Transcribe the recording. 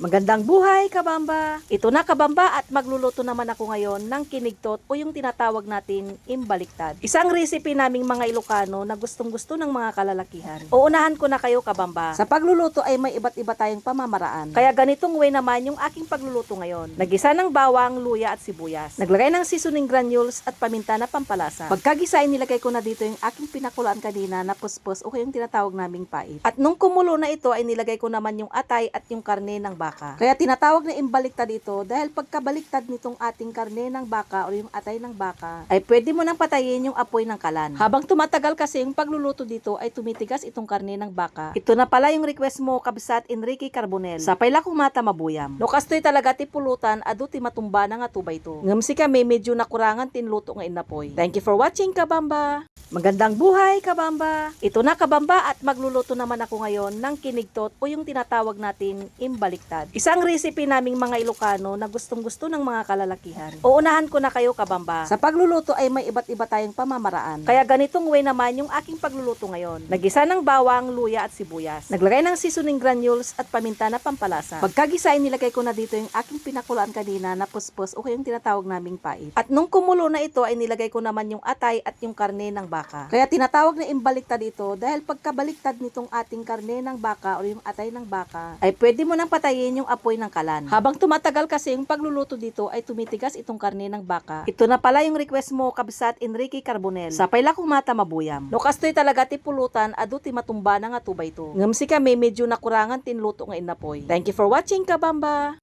Magandang buhay, kabamba! Ito na, kabamba, at magluluto naman ako ngayon ng kinigtot o yung tinatawag natin imbaliktad. Isang recipe naming mga Ilocano na gustong-gusto ng mga kalalakihan. Uunahan ko na kayo, kabamba. Sa pagluluto ay may iba't iba tayong pamamaraan. Kaya ganitong way naman yung aking pagluluto ngayon. Nagisa ng bawang, luya at sibuyas. Naglagay ng seasoning granules at paminta na pampalasa. Pagkagisa ay nilagay ko na dito yung aking pinakulaan kanina na puspos o yung tinatawag naming pait. At nung kumulo na ito ay nilagay ko naman yung atay at yung karne ng baka. Kaya tinatawag na imbaliktad ito dahil pagkabaliktad nitong ating karne ng baka o yung atay ng baka ay pwede mo nang patayin yung apoy ng kalan. Habang tumatagal kasi yung pagluluto dito ay tumitigas itong karne ng baka. Ito na pala yung request mo kabisat Enrique Carbonel. Sapay la kung mata mabuyam. No kastoy talaga ti pulutan adu ti matumba na nga tubay to. Ngam si kami medyo nakurangan tinluto nga inapoy. Thank you for watching kabamba. Magandang buhay, kabamba! Ito na, kabamba, at magluluto naman ako ngayon ng kinigtot o yung tinatawag natin imbaliktad. Isang recipe naming mga Ilocano na gustong-gusto ng mga kalalakihan. Uunahan ko na kayo, kabamba. Sa pagluluto ay may iba't iba tayong pamamaraan. Kaya ganitong way naman yung aking pagluluto ngayon. Nagisa ng bawang, luya at sibuyas. Naglagay ng seasoning granules at paminta na pampalasa. Pagkagisa ay nilagay ko na dito yung aking pinakulaan kanina na puspos o yung tinatawag naming pait. At nung kumulo na ito ay nilagay ko naman yung atay at yung karne ng baka. Kaya tinatawag na imbaliktad ito dahil pagkabaliktad nitong ating karne ng baka o yung atay ng baka ay pwede mo nang patayin yung apoy ng kalan. Habang tumatagal kasi yung pagluluto dito ay tumitigas itong karne ng baka. Ito na pala yung request mo kabisat Enrique Carbonel. Sapay la kung mata mabuyam. No kastoy talaga ti pulutan adu ti matumba na nga tubay to. Ngam si kami medyo nakurangan tinluto nga inapoy. Thank you for watching kabamba.